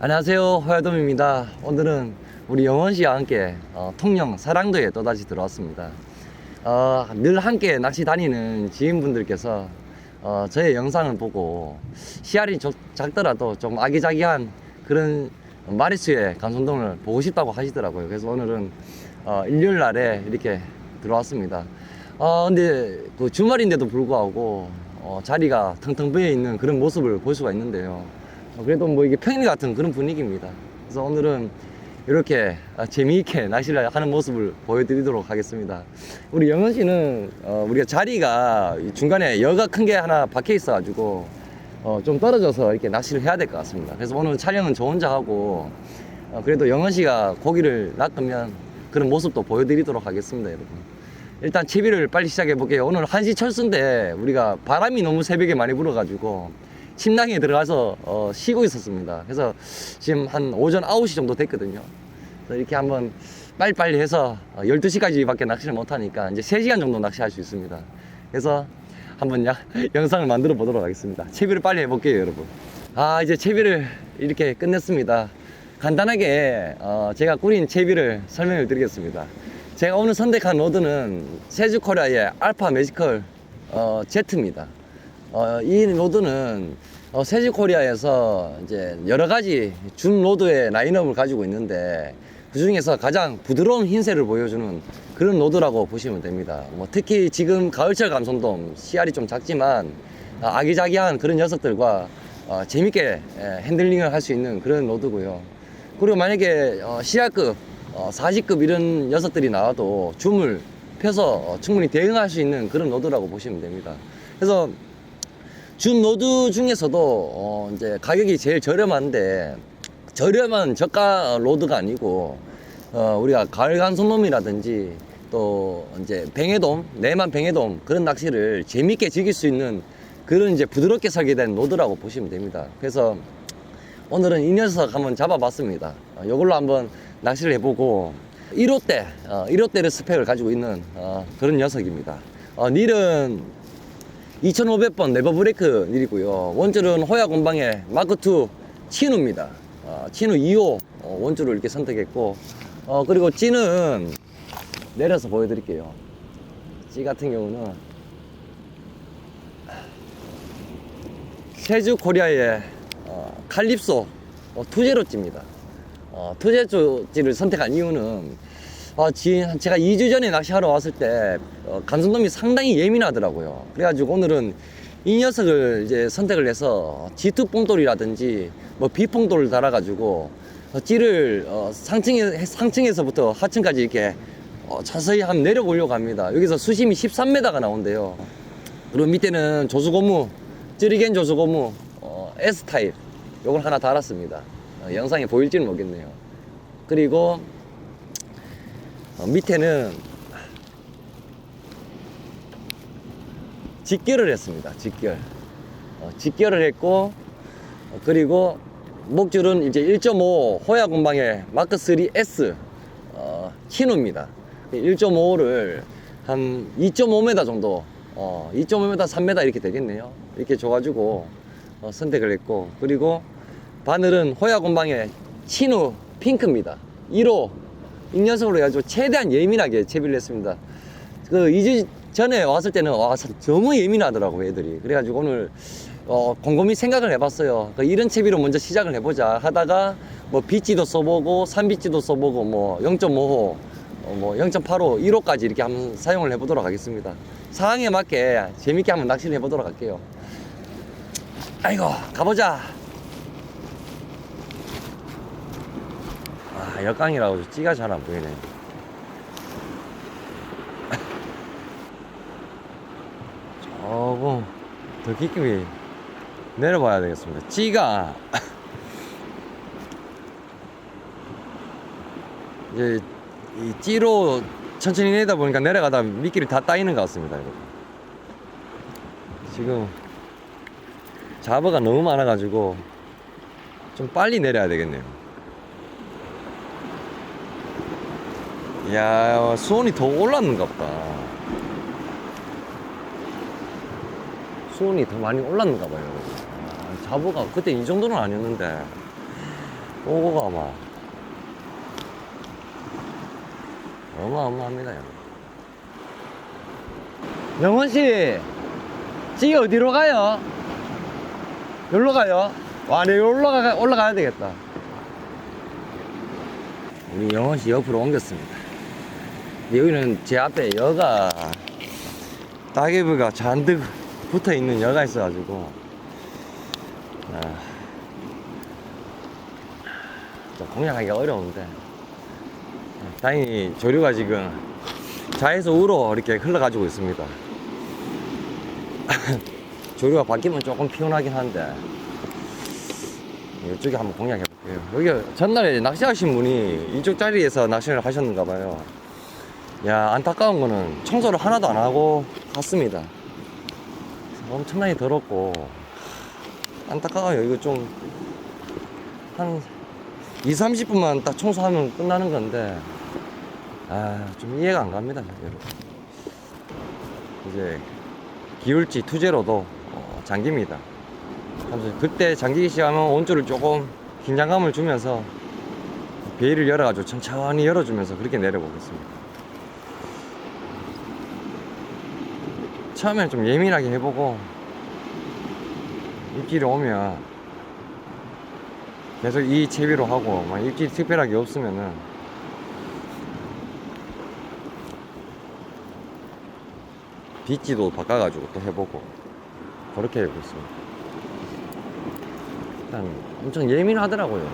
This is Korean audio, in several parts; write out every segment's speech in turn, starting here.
안녕하세요 호야돔입니다. 오늘은 우리 영원 씨와 함께 어, 통영 사랑도에 또다시 들어왔습니다. 어, 늘 함께 낚시 다니는 지인분들께서 어, 저의 영상을 보고 씨알이 좀 작더라도 좀 아기자기한 그런 마리수의 감성돔을 보고 싶다고 하시더라고요. 그래서 오늘은 어, 일요일 날에 이렇게 들어왔습니다. 어, 근데 그 주말인데도 불구하고 어, 자리가 텅텅 비어 있는 그런 모습을 볼 수가 있는데요. 어, 그래도 뭐 이게 평일 같은 그런 분위기입니다. 그래서 오늘은 이렇게 아, 재미있게 낚시를 하는 모습을 보여드리도록 하겠습니다. 우리 영은 씨는 어, 우리가 자리가 이 중간에 여가 큰 게 하나 박혀 있어가지고 어, 좀 떨어져서 이렇게 낚시를 해야 될 것 같습니다. 그래서 오늘 촬영은 저 혼자 하고 어, 그래도 영은 씨가 고기를 낚으면 그런 모습도 보여드리도록 하겠습니다, 여러분. 일단 채비를 빨리 시작해 볼게요. 오늘 1시 철수인데 우리가 바람이 너무 새벽에 많이 불어가지고 침낭에 들어가서 어, 쉬고 있었습니다. 그래서 지금 한 오전 9시 정도 됐거든요. 그래서 이렇게 한번 빨리빨리 해서 어, 12시까지밖에 낚시를 못하니까 이제 3시간 정도 낚시할 수 있습니다. 그래서 한번 야, 영상을 만들어 보도록 하겠습니다. 채비를 빨리 해볼게요, 여러분. 아, 이제 채비를 이렇게 끝냈습니다. 간단하게 어, 제가 꾸린 채비를 설명을 드리겠습니다. 제가 오늘 선택한 로드는 세주코리아의 알파 매지컬 어, Z입니다. 어, 이 로드는 어, 세주코리아에서 이제 여러 가지 준 로드의 라인업을 가지고 있는데 그 중에서 가장 부드러운 흰색을 보여주는 그런 로드라고 보시면 됩니다. 뭐 특히 지금 가을철 감성돔 CR이 좀 작지만 아, 아기자기한 그런 녀석들과 어, 재밌게 예, 핸들링을 할 수 있는 그런 로드고요. 그리고 만약에 어, 시야급 어, 40급 이런 녀석들이 나와도 줌을 펴서 어, 충분히 대응할 수 있는 그런 로드라고 보시면 됩니다. 그래서 준 로드 중에서도 어 이제 가격이 제일 저렴한데 저렴한 저가 로드가 아니고 어 우리가 가을간 손놈이라든지 또 이제 뱅에돔 내만 뱅에돔 그런 낚시를 재밌게 즐길 수 있는 그런 이제 부드럽게 설계된 로드라고 보시면 됩니다. 그래서 오늘은 이 녀석 한번 잡아봤습니다. 어, 이걸로 한번 낚시를 해보고 1호대, 어, 1호 대를 스펙을 가지고 있는 어, 그런 녀석입니다. 어, 닐은 2500번 네버 브레이크 닐이고요. 원줄은 호야 공방의 마크2 치누입니다. 어, 치누 2호 어, 원줄을 이렇게 선택했고, 어, 그리고 찌는 내려서 보여드릴게요. 찌 같은 경우는 세주 코리아의 어, 칼립소 어, 투제로 찌입니다. 어, 투제로 찌를 선택한 이유는 어, 지, 제가 2주 전에 낚시하러 왔을 때 어, 감성돔이 상당히 예민하더라고요. 그래가지고 오늘은 이 녀석을 이제 선택을 해서 G2 뽕돌이라든지 뭐 B뽕돌을 달아가지고 어, 찌를 어, 상층에, 상층에서부터 하층까지 이렇게 어, 자세히 한번 내려보려고 합니다. 여기서 수심이 13m가 나온대요. 그리고 밑에는 조수고무, 찌리겐 조수고무 어, S타입 요걸 하나 달았습니다. 어, 영상에 보일지는 모르겠네요. 그리고 어, 밑에는 직결을 했습니다. 직결. 어, 직결을 했고 어, 그리고 목줄은 이제 1.5 호야 공방의 마크 3 S 어, 키누입니다. 1.5를 한 2.5m 정도, 어, 2.5m, 3m 이렇게 되겠네요. 이렇게 줘가지고 어, 선택을 했고 그리고 바늘은 호야 공방의 치누 핑크입니다. 1호 이 녀석으로 해가지고 최대한 예민하게 채비를 했습니다. 그 2주 전에 왔을 때는 와 너무 예민하더라고 요 애들이. 그래가지고 오늘 어, 곰곰이 생각을 해봤어요. 그 이런 채비로 먼저 시작을 해보자 하다가 뭐 비치도 써보고 3비치도 써보고 뭐 0.5호, 어, 뭐 0.85, 1호까지 이렇게 한번 사용을 해보도록 하겠습니다. 상황에 맞게 재밌게 한번 낚시를 해보도록 할게요. 아이고 가보자. 아 역강이라고 찌가 잘 안 보이네. 조금 더 깊이 내려봐야 되겠습니다. 찌가 이제 이 찌로 천천히 내다 보니까 내려가다 미끼리 다 따이는 것 같습니다. 여러분. 지금 잡어가 너무 많아가지고 좀 빨리 내려야 되겠네요. 야 수온이 더 올랐는가 보다. 수온이 더 많이 올랐는가 봐요. 아, 자보가 그때 이 정도는 아니었는데 오고가 막 어마어마합니다 영원씨 찌 어디로 가요? 여기로 가요? 와, 네, 올라가, 올라가야 되겠다. 우리 영원씨 옆으로 옮겼습니다. 여기는 제 앞에 여가, 따개비가 잔뜩 붙어 있는 여가 있어가지고, 아, 좀 공략하기가 어려운데, 다행히 조류가 지금 좌에서 우로 이렇게 흘러가지고 있습니다. 조류가 바뀌면 조금 피곤하긴 한데 이쪽에 한번 공략해 볼게요. 여기 전날에 낚시하신 분이 이쪽 자리에서 낚시를 하셨는가 봐요. 야 안타까운 거는 청소를 하나도 안 하고 갔습니다. 엄청나게 더럽고 안타까워요. 이거 좀한 2, 30분만 딱 청소하면 끝나는 건데 아 좀 이해가 안 갑니다, 여러분. 이제 기울지 투제로도 어. 그래서 그때 잠기기 시작하면 온줄을 조금 긴장감을 주면서 베일을 열어가지고 천천히 열어주면서 그렇게 내려보겠습니다. 처음엔 좀 예민하게 해보고 입질이 오면 계속 이 채비로 하고 막 입질이 특별하게 없으면은 빗지도 바꿔가지고 또 해보고 그렇게 해보고 있습니다. 일단 엄청 예민하더라고요.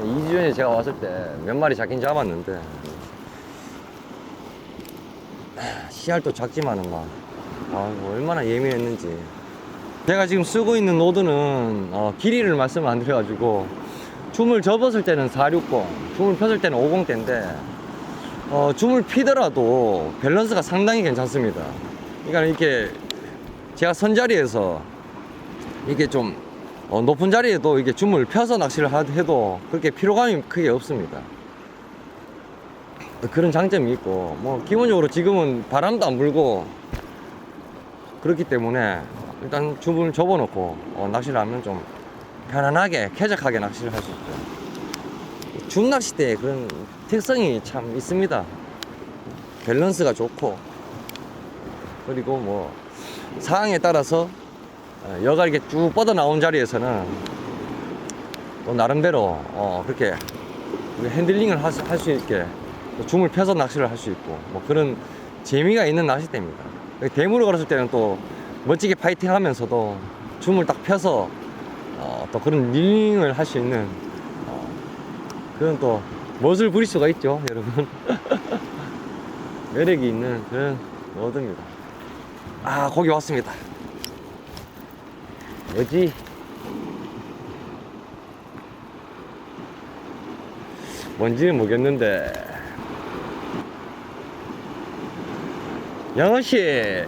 2주 전에 제가 왔을 때 몇 마리 잡긴 잡았는데 씨알도 작지만은 막 아이고 얼마나 예민했는지 제가 지금 쓰고 있는 노드는 어, 길이를 말씀 안 드려가지고 줌을 접었을 때는 460 줌을 폈을 때는 50대인데 어, 줌을 피더라도 밸런스가 상당히 괜찮습니다. 그러니까 이렇게 제가 선 자리에서 이게 좀 어, 높은 자리에도 이게 줌을 펴서 낚시를 하- 해도 그렇게 피로감이 크게 없습니다. 그런 장점이 있고 뭐 기본적으로 지금은 바람도 안 불고 그렇기 때문에 일단 줌을 접어놓고 어, 낚시를 하면 좀 편안하게 쾌적하게 낚시를 할 수 있죠. 줌 낚시대에 그런 특성이 참 있습니다. 밸런스가 좋고 그리고 뭐 상황에 따라서 어, 여가 이렇게 쭉 뻗어 나온 자리에서는 또 나름대로 어 그렇게 핸들링을 할 수 있게 또 줌을 펴서 낚시를 할 수 있고 뭐 그런 재미가 있는 낚싯대입니다. 대물을 걸었을 때는 또 멋지게 파이팅 하면서도 줌을 딱 펴서 어, 또 그런 릴링을 할 수 있는 어, 그런 또 멋을 부릴 수가 있죠, 여러분. 매력이 있는 그런 워드입니다. 아, 거기 왔습니다. 뭐지? 뭔지는 모르겠는데. 영어씨!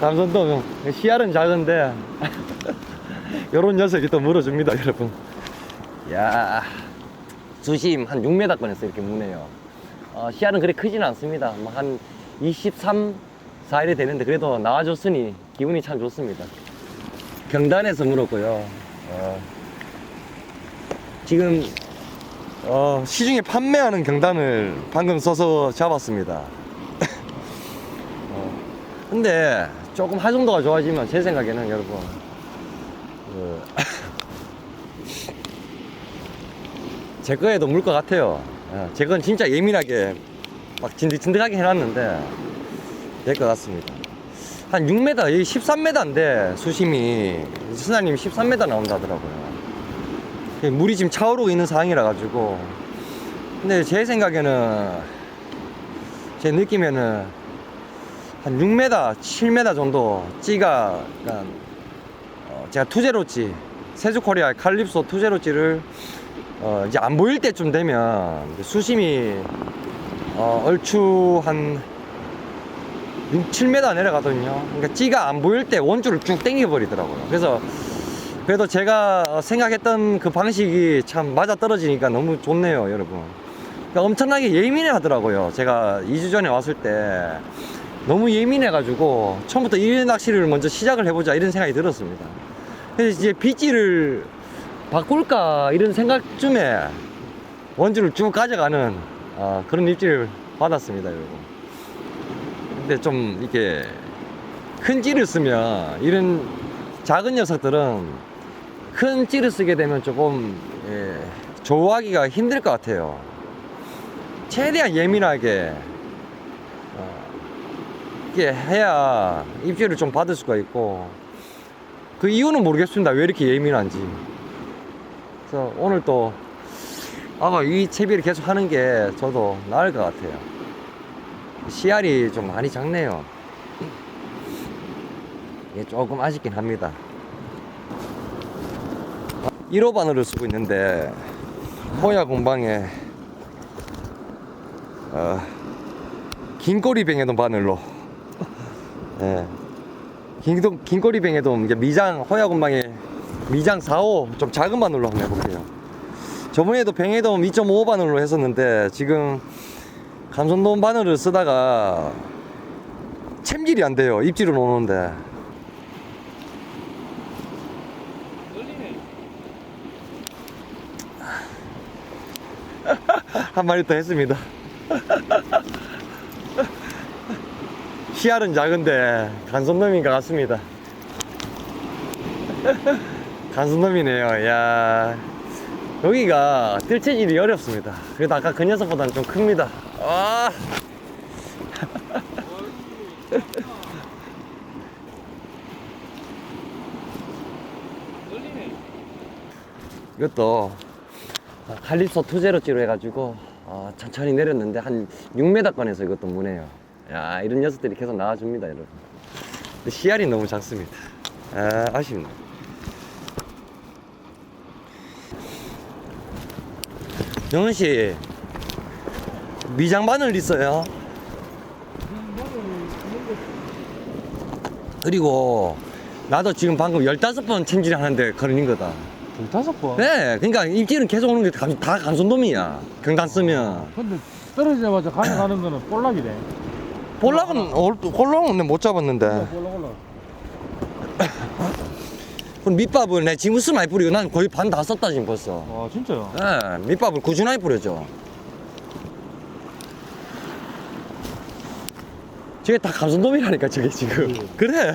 감선동 씨알은 작은데 요런 녀석이 또 물어줍니다 여러분. 야 수심 한 6m 꺼냈어 이렇게 무네요. 어, 씨알은 그리 크지는 않습니다. 뭐한 23, 4일이 되는데 그래도 나와줬으니 기분이 참 좋습니다. 경단에서 물었고요 어, 지금 어, 시중에 판매하는 경단을 방금 써서 잡았습니다 어, 근데 조금 하정도가 좋아지면 제 생각에는 여러분 그, 제 거에도 물 것 같아요. 어, 제건 진짜 예민하게 막 진득진득하게 해놨는데 될 것 같습니다. 한 6m, 여기 13m인데 수심이 스나님이 13m 나온다 하더라고요. 물이 지금 차오르고 있는 상황이라 가지고 근데 제 생각에는 제 느낌에는 한 6m, 7m 정도 찌가 약간 어, 제가 투제로찌 세주코리아 칼립소 투제로찌를 어, 이제 안 보일 때쯤 되면 수심이 어, 얼추 한 6, 7m 내려가거든요. 그러니까 찌가 안 보일 때 원줄을 쭉 당겨 버리더라고요. 그래서 그래도 제가 생각했던 그 방식이 참 맞아 떨어지니까 너무 좋네요, 여러분. 그러니까 엄청나게 예민해 하더라고요. 제가 2주 전에 왔을 때 너무 예민해가지고 처음부터 일 낚시를 먼저 시작을 해보자 이런 생각이 들었습니다. 그래서 이제 빗질을 바꿀까 이런 생각쯤에 원주를 쭉 가져가는 아, 그런 입질을 받았습니다, 여러분. 근데 좀 이렇게 큰 찌를 쓰면 이런 작은 녀석들은 큰 찌를 쓰게 되면 조금 예, 조우하기가 힘들 것 같아요. 최대한 예민하게 어, 이렇게 해야 입질을 좀 받을 수가 있고 그 이유는 모르겠습니다. 왜 이렇게 예민한지. 그래서 오늘 또 아마 이 채비를 계속 하는 게 저도 나을 것 같아요. 씨알이 좀 많이 작네요. 이게 조금 아쉽긴 합니다. 1호 바늘을 쓰고 있는데 호야 공방에 어, 긴꼬리뱅에도 바늘로 예. 긴, 긴꼬리뱅에도 이제 미장 호야 공방에 미장 4호 좀 작은 바늘로 한번 해볼게요. 저번에도 뱅에돔 2.5 바늘로 했었는데 지금 감손돔 바늘을 쓰다가 챔질이 안 돼요. 입질은 오는데. 한 마리 더 했습니다. 씨알은 작은데 간손놈인 것 같습니다. 간손놈이네요. 야 여기가 뜰채질이 어렵습니다. 그래도 아까 그 녀석보다는 좀 큽니다. 아. 이것도 칼립소 투제로찌로 해가지고 어, 천천히 내렸는데 한 6m권에서 이것도 무네요. 야 이런 녀석들이 계속 나와줍니다, 여러분. 근데 씨알이 너무 작습니다. 아, 아쉽네. 영은 씨 미장 바늘 있어요? 그리고 나도 지금 방금 15번 챔질 하는데 걸린 거다. 다섯 번. 네, 그러니까 입질은 계속 오는 게 다 간손돔이야. 경단 쓰면. 근데 떨어지자마자 가져 가는 거는 볼락이래. 볼락은, 볼락은 못 잡았는데. 볼락 올라. 그럼 밑밥을 내 지금 스 많이 뿌리고 난 거의 반 다 썼다 지금 벌써. 와 진짜요? 예, 밑밥을 꾸준하게 뿌려줘. 저게 다 감손돔이라니까 저게 지금. 그래.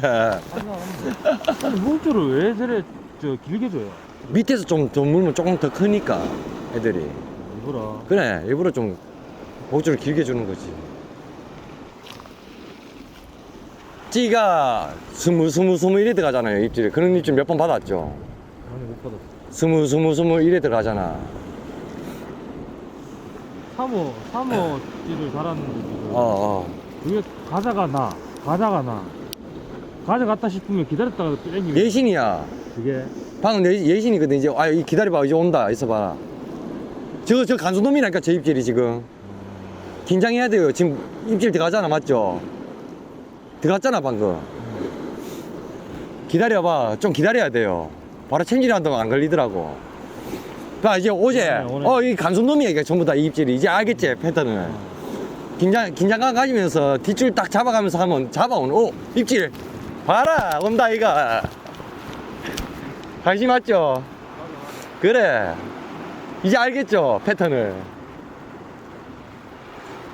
아니 물줄을 왜 저래 저 길게 줘요? 밑에서 좀더 물면 조금 더 크니까 애들이. 일부러. 그래, 일부러 좀 목줄을 길게 주는 거지. 찌가 스무 스무 스무 이래 들어가잖아요 입질에 그런 입질 몇 번 받았죠 아니 못 받았어. 스무 스무 스무 이래 들어가잖아 3호 3호 찌를 달았는데 지금. 어어 그게 가자가 나. 가자가 나. 가져갔다 싶으면 기다렸다가 또 땡기면 예신이야. 그게? 방금 내 예신이거든. 이제 아이 기다려봐. 이제 온다. 있어봐 저거 저 간수놈이라니까 저 입질이 지금. 긴장해야 돼요. 지금 입질 들어가잖아 맞죠? 들어갔잖아 방금. 기다려봐. 좀 기다려야 돼요. 바로 챙기려 한다고 안 걸리더라고. 봐 이제 어제. 네, 오늘. 어이 간수놈이야 이게 전부 다 이 입질이. 이제 알겠지 패턴을 긴장 긴장감 가지면서 뒷줄 딱 잡아가면서 하면 잡아오는 오 입질 봐라 온다 이가 관심 맞죠? 그래 이제 알겠죠 패턴을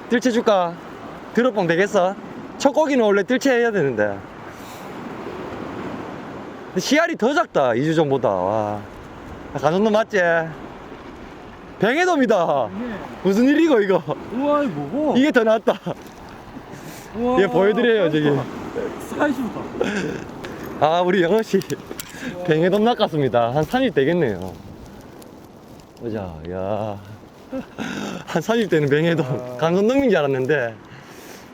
뜰채 줄까? 드롭봉 되겠어? 첫 고기는 원래 뜰채 해야 되는데 씨알이 더 작다 2주 전보다 와 가선놈 맞지? 병해돔이다. 무슨 일이고 이거? 우와 이거 뭐고? 이게 더 낫다. 우와, 얘 보여드려요, 저기. 사이즈부터. 아 우리 영어씨. 뱅에돔 낚았습니다. 한 3일 되겠네요. 보자 야 한 3일 되는 뱅에돔 아. 감손돔인 줄 알았는데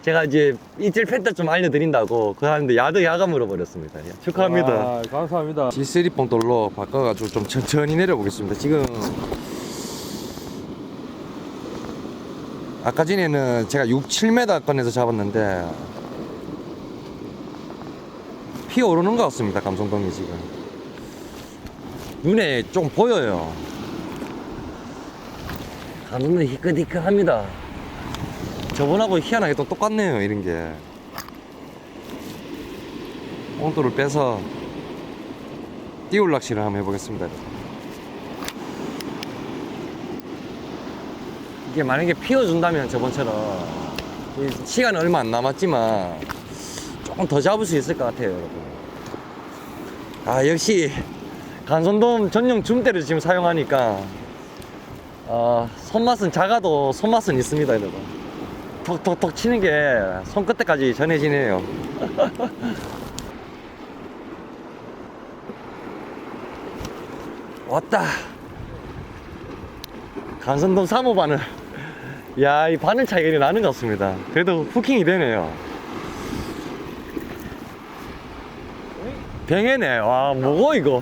제가 이제 이틀 팬때 좀 알려드린다고 그거 하는데 야드 야가 물어버렸습니다. 예, 축하합니다. 아, 감사합니다. G3 뽕돌로 바꿔가지고 좀 천천히 내려보겠습니다. 지금 아까 전에는 제가 6, 7m 꺼내서 잡았는데 피 오르는 것 같습니다 감성돔이 지금 눈에 좀 보여요 간선도 희끗희끗합니다. 저번하고 희한하게 또 똑같네요, 이런 게. 온도를 빼서 띄울 낚시를 한번 해보겠습니다. 이게 만약에 피워준다면 저번처럼 이 시간 얼마 안 남았지만 조금 더 잡을 수 있을 것 같아요, 여러분. 아, 역시 간선돔 전용 줌대를 지금 사용하니까 어, 손맛은 작아도 손맛은 있습니다, 여러분. 톡톡톡 치는 게 손끝에까지 전해지네요. 왔다. 간선돔 3호 바늘. 야, 이 바늘 차이가 나는 것 같습니다. 그래도 후킹이 되네요. 병해네. 와, 뭐고, 이거.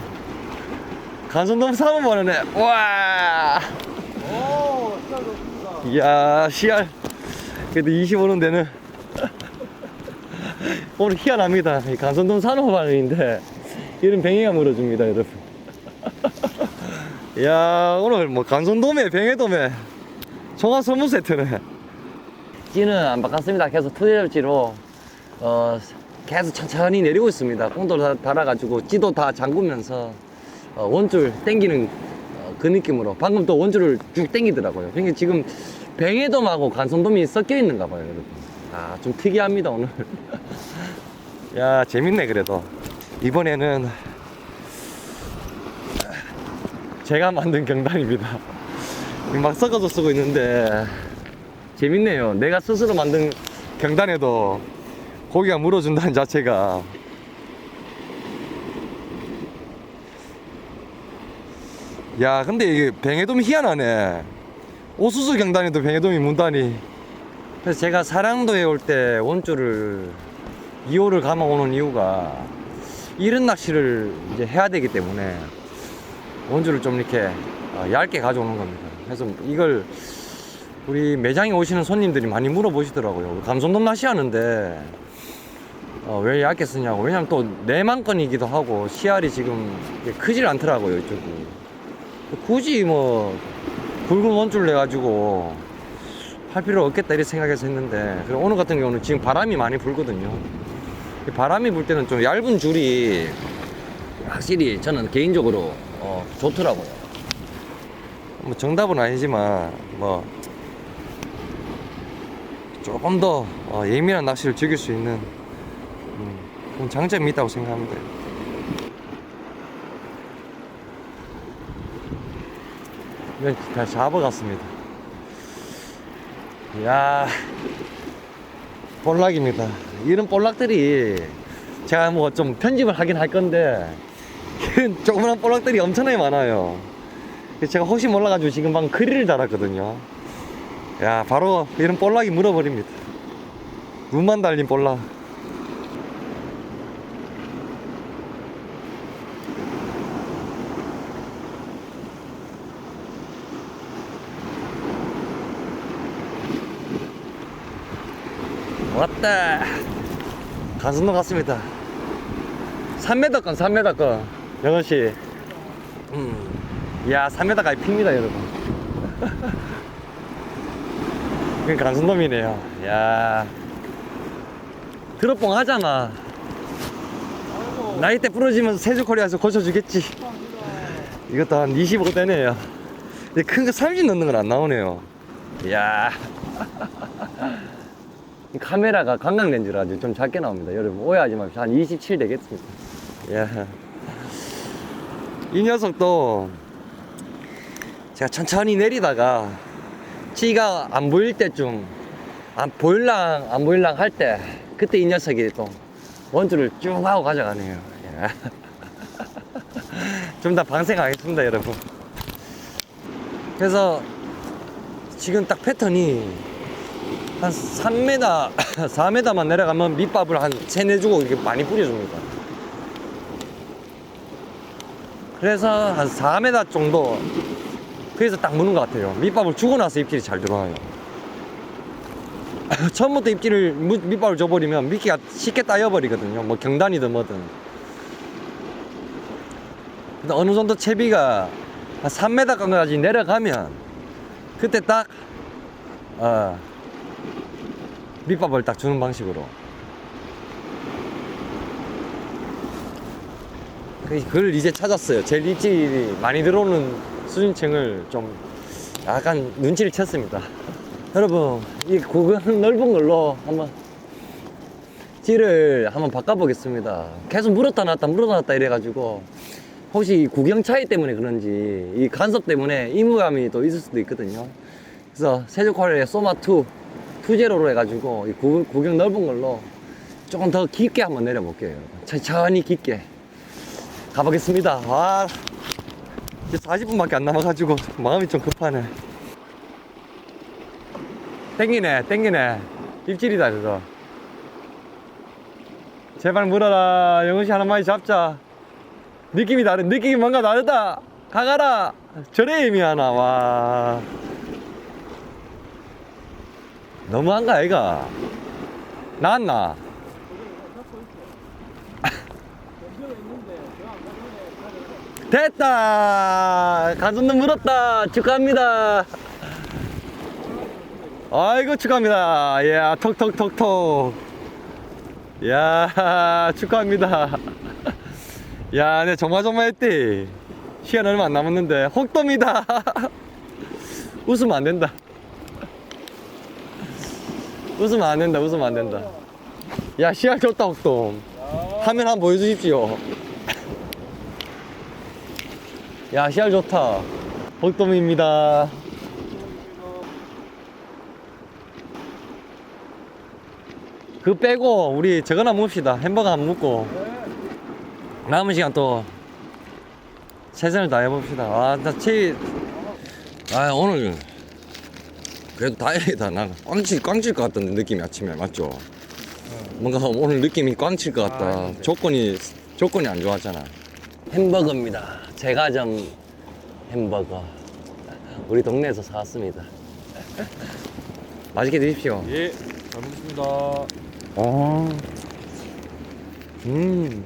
간선돔 3호 바늘네. 와. 오, 시작 좋습니다. 이야, 씨알. 그래도 25는 되는. 오늘 희한합니다. 이 간선돔 3호 바늘인데, 이런 병해가 물어줍니다, 여러분. 이야, 오늘 뭐 간선돔에 병해돔에 종합 선물 세트네. 찌는 안 바꿨습니다. 계속 투대접지로 어, 계속 천천히 내리고 있습니다. 꽁도 다 달아가지고 찌도 다 잠그면서 어, 원줄 땡기는 어, 그 느낌으로 방금 또 원줄을 쭉 땡기더라고요. 그러니까 지금 뱅에돔하고 간선돔이 섞여 있는가 봐요, 여러분. 아, 좀 특이합니다, 오늘. 야, 재밌네, 그래도. 이번에는 제가 만든 경단입니다. 막 섞어서 쓰고 있는데 재밌네요. 내가 스스로 만든 경단에도 고기가 물어준다는 자체가 야 근데 이게 뱅에돔이 희한하네 오수수 경단에도 뱅에돔이 문다니 그래서 제가 사랑도에 올 때 원줄을 2호를 감아 오는 이유가 이런 낚시를 이제 해야 되기 때문에 원줄을 좀 이렇게 어, 얇게 가져오는 겁니다. 그래서 이걸 우리 매장에 오시는 손님들이 많이 물어보시더라고요. 감성돔 낚시 하는데 어, 왜 얇게 쓰냐고. 왜냐면 또 내만 건이기도 하고 씨알이 지금 크질 않더라고요, 이쪽이. 굳이 뭐 굵은 원줄 내 가지고 할 필요 없겠다 이렇게 생각해서 했는데 오늘 같은 경우는 지금 바람이 많이 불거든요. 이 바람이 불 때는 좀 얇은 줄이 확실히 저는 개인적으로 어, 좋더라고요. 뭐 정답은 아니지만 뭐 조금 더 어, 예민한 낚시를 즐길 수 있는 음, 그런 장점이 있다고 생각합니다. 이건 다 잡아갔습니다. 이야, 볼락입니다. 이런 볼락들이 제가 뭐 좀 편집을 하긴 할 건데 이런 조그만한 볼락들이 엄청나게 많아요. 제가 혹시 몰라가지고 지금 방금 크리를 달았거든요. 야, 바로 이런 볼락이 물어버립니다. 눈만 달린 볼락. 왔다. 간선도 갔습니다. 3m 건, 3m 건. 영원 씨. 음. 야, 3m까지 핍니다, 여러분. 이건 간선돔이네요. 야. 드롭봉 하잖아. 나이 때 부러지면 세주 코리아에서 고쳐주겠지. 이것도 한 25대네요. 근데 큰 거 30 넣는 건 안 나오네요. 이야. 이 카메라가 관광 렌즈라 가지고 좀 작게 나옵니다. 여러분 오해하지 마십시오. 한 27 되겠습니다. 야. 이 녀석도 제가 천천히 내리다가 찌가 안 보일 때쯤 안 보일랑 안 보일랑 할 때 그때 이 녀석이 또 원줄을 쭉 하고 가져가네요. 좀 더 방생하겠습니다, 여러분. 그래서 지금 딱 패턴이 한 3m, 4m만 내려가면 밑밥을 한 3, 4주고 이렇게 많이 뿌려줍니다. 그래서 한 4m 정도, 그래서 딱 무는 것 같아요. 밑밥을 주고 나서 입질이 잘 들어와요. 처음부터 입질을, 무- 밑밥을 줘버리면 미끼가 쉽게 따여버리거든요. 뭐 경단이든 뭐든. 근데 어느 정도 채비가 한 3m 까지 내려가면 그때 딱 어, 밑밥을 딱 주는 방식으로 그- 그걸 이제 찾았어요. 제일 입질이 많이 들어오는 수준층을 좀 약간 눈치를 챘습니다. 여러분, 이 고경 넓은 걸로 한번 찌를 한번 바꿔보겠습니다. 계속 물었다 놨다 물었다 놨다 이래가지고 혹시 이 구경 차이 때문에 그런지 이 간섭 때문에 이무감이 또 있을 수도 있거든요. 그래서 세조컬의 소마2 투제로로 해가지고 이 구, 구경 넓은 걸로 조금 더 깊게 한번 내려볼게요. 천천히 깊게 가보겠습니다. 와, 이제 40분밖에 안 남아가지고 마음이 좀 급하네. 땡기네, 땡기네. 입질이다, 그거. 제발 물어라. 영훈씨 하나만이 잡자. 느낌이 다른, 느낌이 뭔가 다르다. 가가라. 저래 힘이 하나, 와. 너무한가, 아이가? 나왔나? 됐다! 가슴도 물었다! 축하합니다! 아이고, 축하합니다! 이야, 톡톡톡톡! 이야, 축하합니다! 야, 내 조마조마했대. 시간 얼마 안 남았는데, 혹돔이다! 웃으면 안 된다. 웃으면 안 된다, 웃으면 안 된다. 야, 시간 좋다, 혹돔. 화면 한번 보여주십시오. 야, 시알 좋다. 복돔입니다. 그 빼고 우리 저거나 먹읍시다. 햄버거 한번 먹고 남은 시간 또 최선을 다해 봅시다. 아, 나 체, 아 오늘 그래도 다행이다. 나 꽝칠 꽝칠 것 같던데 느낌이 아침에 맞죠? 뭔가 오늘 느낌이 꽝칠 것 같다. 아, 네. 조건이 조건이 안 좋았잖아. 햄버거입니다. 제과점 햄버거. 우리 동네에서 사왔습니다. 맛있게 드십시오. 예, 잘 먹겠습니다. 아, 음,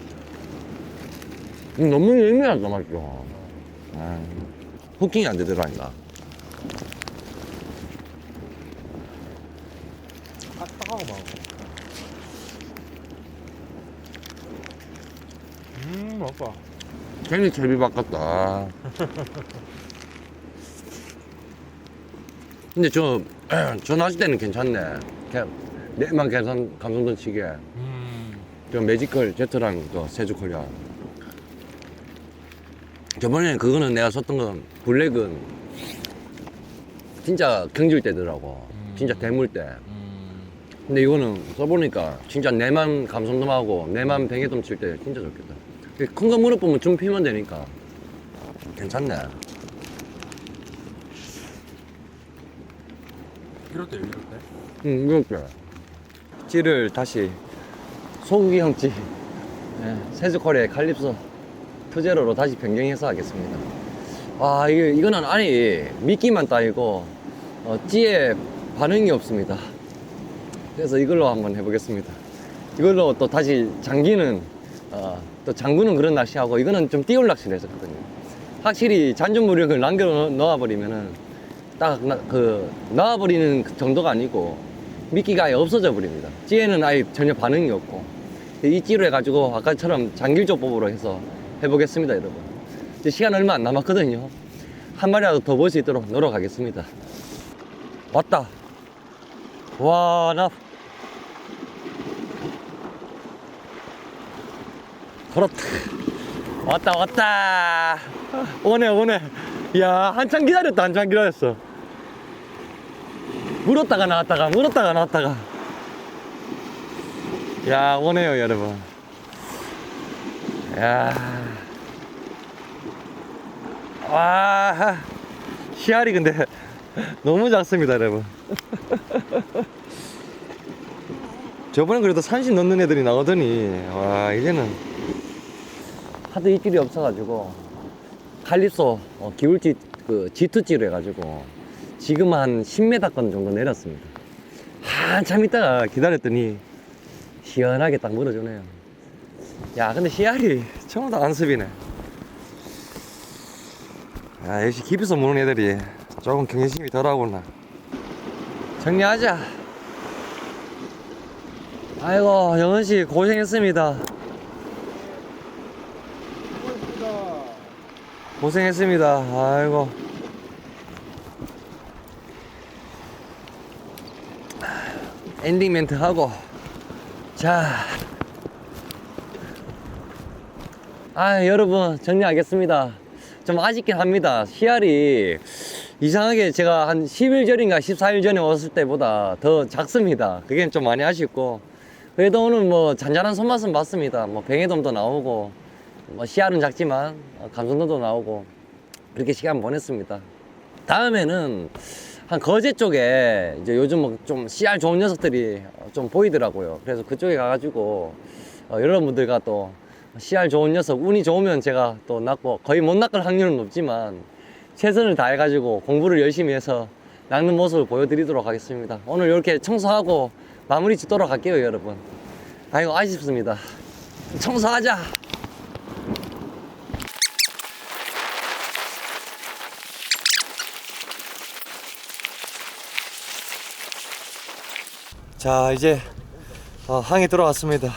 음, 너무 예민하다 맛있죠. 아, 후킹이 안 되더라니까. 아, 따가워 막. 음, 맛봐. 괜히 제비 바꿨다. 근데 저, 저 낚시 때는 괜찮네. 그냥 내만 계산 감성돈 치게. 음, 저 매지컬 제트랑 저 세주 코리아. 저번에 그거는 내가 썼던 건 블랙은 진짜 경질 때더라고. 음. 진짜 대물 때. 음. 근데 이거는 써보니까 진짜 내만 감성돔하고 내만 뱅에돔 칠 때 진짜 좋겠다. 큰 거 물어보면 좀 피면 되니까 괜찮네. 이럴 때, 이럴 때. 응, 이렇게. 찌를 다시 소고기 형찌 네, 세즈코리의 칼립소 투제로로 다시 변경해서 하겠습니다. 아, 이게, 이거는 아니, 미끼만 따이고, 어, 찌에 반응이 없습니다. 그래서 이걸로 한번 해보겠습니다. 이걸로 또 다시 장기는, 어, 또 장구는 그런 낚시하고, 이거는 좀 띄울 낚시를 했었거든요. 확실히 잔존무력을 남겨 넣어버리면은, 딱, 나- 그, 넣어버리는 그 정도가 아니고, 미끼가 아예 없어져 버립니다. 찌에는 아예 전혀 반응이 없고, 이 찌로 해가지고, 아까처럼 장길조법으로 해서 해보겠습니다, 여러분. 이제 시간 얼마 안 남았거든요. 한 마리라도 더 볼 수 있도록 노력하겠습니다. 왔다. 와, 나. 그렇다. 왔다, 왔다. 오네, 오네. 이야, 한참 기다렸다, 한참 기다렸어. 물었다가 나왔다가, 물었다가 나왔다가. 야, 오네요, 여러분. 야. 와, 씨알이 근데 너무 작습니다, 여러분. 저번엔 그래도 30 넣는 애들이 나오더니, 와, 이제는 하도 입질이 없어가지고, 칼립소, 어, 기울지, 그, G2G로 해가지고, 지금 한 10m권 정도 내렸습니다. 한참 있다가 기다렸더니, 시원하게 딱 물어주네요. 야, 근데 씨알이 전부 다 안습이네. 아, 역시 깊이서 무는 애들이 조금 경계심이 덜하구나. 정리하자. 아이고, 영은 씨 고생했습니다. 고생했습니다. 아이고. 엔딩 멘트 하고. 자. 아, 여러분, 정리하겠습니다. 좀 아쉽긴 합니다. 씨알이 이상하게 제가 한 10일 전인가 14일 전에 왔을 때보다 더 작습니다. 그게 좀 많이 아쉽고. 그래도 오늘 뭐 잔잔한 손맛은 봤습니다. 뭐 뱅에돔도 나오고, 뭐 씨알은 작지만 어, 감성도도 나오고, 그렇게 시간 보냈습니다. 다음에는 한 거제 쪽에 이제 요즘 뭐좀 씨알 좋은 녀석들이 어, 좀 보이더라고요. 그래서 그쪽에 가가지고 어, 여러분들과 또 씨알 좋은 녀석 운이 좋으면 제가 또 낚고 거의 못 낚을 확률은 높지만 최선을 다해가지고 공부를 열심히 해서 낚는 모습을 보여드리도록 하겠습니다. 오늘 이렇게 청소하고 마무리 짓도록 할게요, 여러분. 아이고 아쉽습니다. 청소하자. 자 이제 어, 항에 들어왔습니다.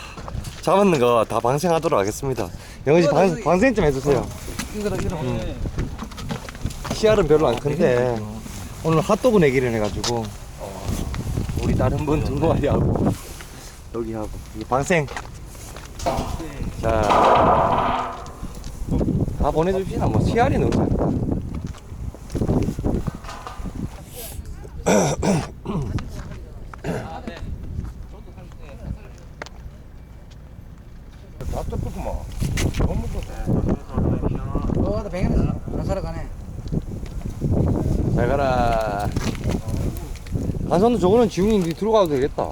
잡았는 거 다 방생하도록 하겠습니다. 영희 씨 방, 방생 좀 해주세요. 씨알은 별로 안 큰데 오늘 핫도그 내기를 해가지고 우리 다른 분두 마리 하고 여기 하고 이 방생 자다 보내줍시다 뭐 씨알이 너무 어, 나 뱅에는 안 살아가네. 잘 가라. 간선도 저거는 지웅이 니 들어가도 되겠다.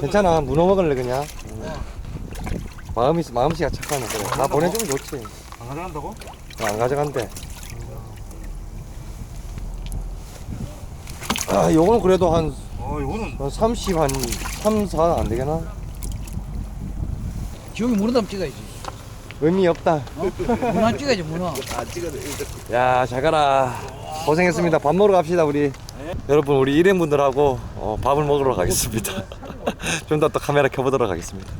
괜찮아. 문어 먹을래 그냥. 마음이 마음씨가 착하네. 그래. 다 보내주면 좋지. 안 가져간다고? 어, 안 가져간대. 아, 요거는 그래도 한, 어 이거는 한 30, 한 3, 4 안 되겠나? 지용이 문어담 찍어야지. 의미 없다. 문어 찍어야지, 문어. 야, 잘 가라. 고생했습니다. 밥 먹으러 갑시다, 우리. 여러분, 우리 일행분들하고 어, 밥을 먹으러 가겠습니다. 좀 더 또 카메라 켜보도록 하겠습니다.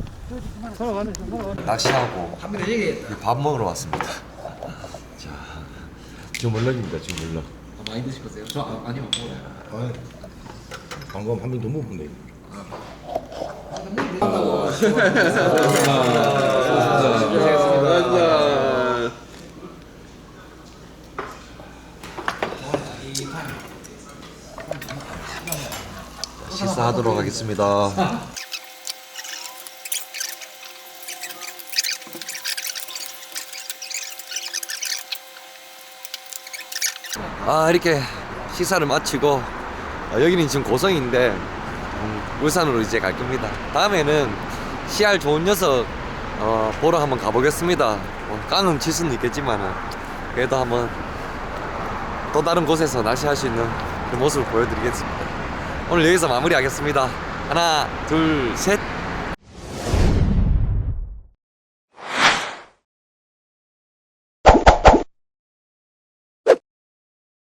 낚시하고. 밥 먹으러 왔습니다. 자, 주물럭입니다, 주물럭. 많이 드실 거세요? 저 아, 아니요, 먹어요. 방금 한 명도 못 본데. 하도록 하겠습니다. 아 이렇게 식사를 마치고 어, 여기는 지금 고성인데 음, 울산으로 이제 갈 겁니다. 다음에는 씨알 좋은 녀석 어, 보러 한번 가보겠습니다. 뭐, 깡은 칠 수는 있겠지만은 그래도 한번 또 다른 곳에서 낚시할 수 있는 그 모습을 보여드리겠습니다. 오늘 여기서 마무리하겠습니다. 하나, 둘, 셋.